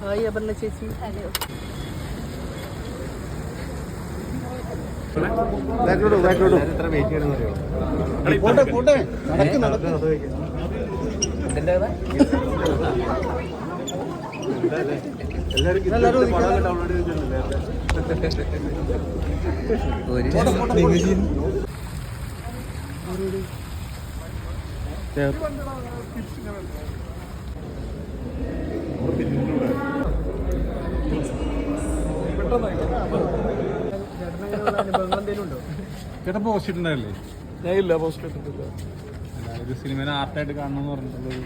Hi Aparna ചേച്ചി. ബാക്കിലോട്ട് ബാക്കിലോട്ട് പോട്ടെ പോട്ടെ. നടക്ക് നടക്ക്. എല്ലാവരും ചേട്ടൻ പോസ്റ്റ് ഇട്ടുണ്ടായില്ലേ ഞാൻ ഇല്ല പോസ്റ്റ് ഇട്ടിട്ടില്ല. ഒരു സിനിമനെ ആർട്ടായിട്ട് കാണണം എന്ന് പറഞ്ഞിട്ടുള്ളത്.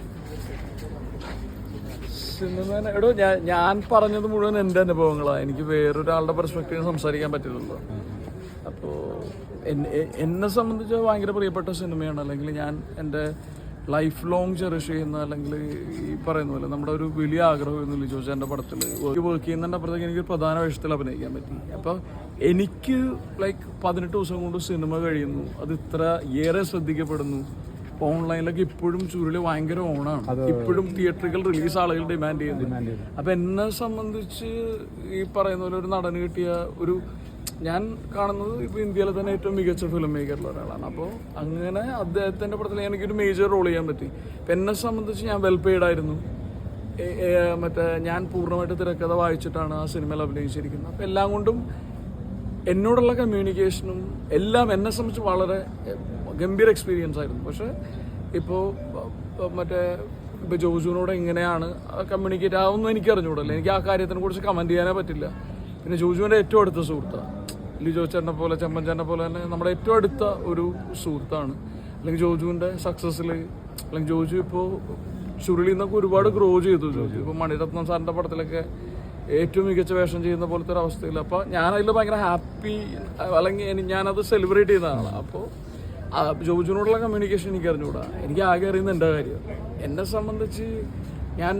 സിനിമ എടോ ഞാൻ ഞാൻ പറഞ്ഞത് മുഴുവൻ എന്റെ അനുഭവങ്ങളാണ് എനിക്ക് വേറൊരാളുടെ പെർസ്പെക്റ്റീവ് സംസാരിക്കാൻ പറ്റില്ലല്ലോ അപ്പോൾ എന്നെ സംബന്ധിച്ച് ഭയങ്കര പ്രിയപ്പെട്ട സിനിമയാണ് അല്ലെങ്കിൽ ഞാൻ എന്റെ ലൈഫ് ലോങ് ചെറിഷ് ചെയ്യുന്ന അല്ലെങ്കിൽ ഈ പറയുന്ന പോലെ നമ്മുടെ ഒരു വലിയ ആഗ്രഹം ആഗ്രഹമായിരുന്നു ലിജോ ചേന്റെ പടത്തിൽ വർക്ക് ചെയ്യുന്നതിന്റെ അപ്പുറത്തേക്ക് എനിക്ക് പ്രധാന വേഷത്തിൽ അഭിനയിക്കാൻ പറ്റി. അപ്പോൾ എനിക്ക് ലൈക്ക് പതിനെട്ട് ദിവസം കൊണ്ട് സിനിമ കഴിയുന്നു. അത് ഇത്ര ഏറെ ശ്രദ്ധിക്കപ്പെടുന്നു. ഇപ്പോൾ ഓൺലൈനിലൊക്കെ ഇപ്പോഴും ചുരുളി ഭയങ്കര ഓണാണ് ഇപ്പോഴും തിയേറ്ററുകൾ റിലീസ് ആളുകൾ ഡിമാൻഡ് ചെയ്യുന്നു അപ്പം എന്നെ സംബന്ധിച്ച് ഈ പറയുന്ന പോലെ ഒരു നടന് കിട്ടിയ ഒരു ഞാൻ കാണുന്നത് ഇപ്പോൾ ഇന്ത്യയിലെ തന്നെ ഏറ്റവും മികച്ച ഫിലിം മേക്കറിൽ ഒരാളാണ്. അപ്പോൾ അങ്ങനെ അദ്ദേഹത്തിന്റെ പടത്തിൽ എനിക്കൊരു മേജർ റോൾ ചെയ്യാൻ പറ്റി. ഇപ്പം എന്നെ സംബന്ധിച്ച് ഞാൻ വെൽ പെയ്ഡ് ആയിരുന്നു. മറ്റേ ഞാൻ പൂർണമായിട്ട് തിരക്കഥ വായിച്ചിട്ടാണ് ആ സിനിമയിൽ അഭിനയിച്ചിരിക്കുന്നത്. അപ്പം എല്ലാം കൊണ്ടും എന്നോടുള്ള കമ്മ്യൂണിക്കേഷനും എല്ലാം എന്നെ സംബന്ധിച്ച് വളരെ ഗംഭീര എക്സ്പീരിയൻസ് ആയിരുന്നു. പക്ഷേ ഇപ്പോൾ മറ്റേ ഇപ്പോൾ ജോജുവിനോട് എങ്ങനെയാണ് കമ്മ്യൂണിക്കേറ്റ് ആവുമെന്ന് എനിക്ക് അറിഞ്ഞുകൂടല്ലോ എനിക്ക് ആ കാര്യത്തിനെ കുറിച്ച് കമന്റ് ചെയ്യാനേ പറ്റില്ല. പിന്നെ ജോജുവിന്റെ ഏറ്റവും അടുത്ത സുഹൃത്താണ് ലിജോ ചേട്ടനെ പോലെ ചെമ്മൻ ചേട്ടനെ പോലെ തന്നെ നമ്മുടെ ഏറ്റവും അടുത്ത ഒരു സുഹൃത്താണ്. അല്ലെങ്കിൽ ജോജുവിന്റെ സക്സസ്സിൽ അല്ലെങ്കിൽ ജോജു ഇപ്പോൾ ചുരുളിൽ നിന്നൊക്കെ ഒരുപാട് ഗ്രോ ചെയ്തു ജോജു. ഇപ്പോൾ മണിരത്നം സാറിന്റെ പടത്തിലൊക്കെ ഏറ്റവും മികച്ച വേഷം ചെയ്യുന്ന പോലത്തെ ഒരു അവസ്ഥയിൽ അപ്പോൾ ഞാനതിൽ ഭയങ്കര ഹാപ്പി അല്ലെങ്കിൽ ഞാനത് സെലിബ്രേറ്റ് ചെയ്യുന്നതാണ് അപ്പോൾ ജോജുവിനോടുള്ള കമ്മ്യൂണിക്കേഷൻ എനിക്ക് അറിഞ്ഞുകൂടാ. എനിക്ക് ആകെ അറിയുന്ന എന്റെ കാര്യം. എന്നെ സംബന്ധിച്ച് ഞാൻ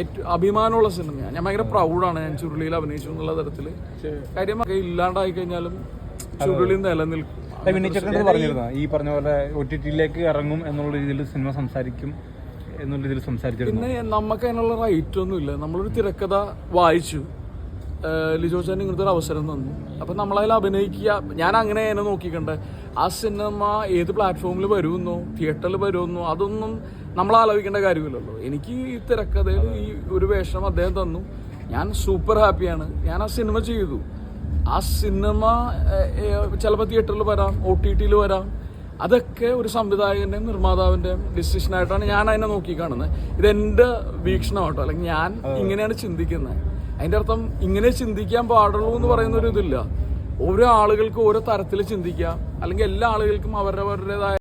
ഏറ്റവും അഭിമാനമുള്ള സിനിമയാണ് ഞാൻ ഭയങ്കര പ്രൗഡാണ് ഞാൻ ചുരുളിയിൽ അഭിനയിച്ചു എന്നുള്ള തരത്തിൽ കാര്യം ഒക്കെ ഇല്ലാണ്ടായി കഴിഞ്ഞാലും ചുരുളി നിലനിൽക്കും. പറഞ്ഞിരുന്നു ഈ പറഞ്ഞ പോലെ ഒ ടി ടിയിലേക്ക് ഇറങ്ങും എന്നുള്ള രീതിയിൽ സിനിമ സംസാരിക്കും എന്നുള്ള രീതിയിൽ സംസാരിച്ചിരുന്നു. പിന്നെ നമുക്ക് അതിനുള്ള റൈറ്റ് ഒന്നുമില്ല നമ്മളൊരു തിരക്കഥ വായിച്ചു. ലിജോ ചാൻ ഇങ്ങനത്തെ ഒരു അവസരം തന്നു. അപ്പം നമ്മളതിൽ അഭിനയിക്കുക. ഞാൻ അങ്ങനെ എന്നെ നോക്കിക്കണ്ടേ. ആ സിനിമ ഏത് പ്ലാറ്റ്ഫോമിൽ വരുമെന്നോ തിയേറ്ററിൽ വരുമെന്നോ അതൊന്നും നമ്മൾ ആലോചിക്കേണ്ട കാര്യമില്ലല്ലോ. എനിക്ക് ഈ തിരക്കഥയിൽ ഈ ഒരു വേഷം അദ്ദേഹം തന്നു. ഞാൻ സൂപ്പർ ഹാപ്പിയാണ് ഞാൻ ആ സിനിമ ചെയ്തു. ആ സിനിമ ചിലപ്പോൾ തിയേറ്ററിൽ വരാം ഒ ടി ടിയിൽ വരാം. അതൊക്കെ ഒരു സംവിധായകന്റെയും നിർമ്മാതാവിന്റെയും ഡിസിഷനായിട്ടാണ് ഞാൻ അതിനെ നോക്കി കാണുന്നത്. ഇതെന്റെ വീക്ഷണം കേട്ടോ. അല്ലെങ്കിൽ ഞാൻ ഇങ്ങനെയാണ് ചിന്തിക്കുന്നത്. അതിന്റെ അർത്ഥം ഇങ്ങനെ ചിന്തിക്കാൻ പാടുള്ളൂ എന്ന് പറയുന്ന ഒരു ഇതില്ല. ഓരോ ആളുകൾക്ക് ഓരോ തരത്തിൽ ചിന്തിക്കാം. അല്ലെങ്കിൽ എല്ലാ ആളുകൾക്കും അവരവരുടേതായ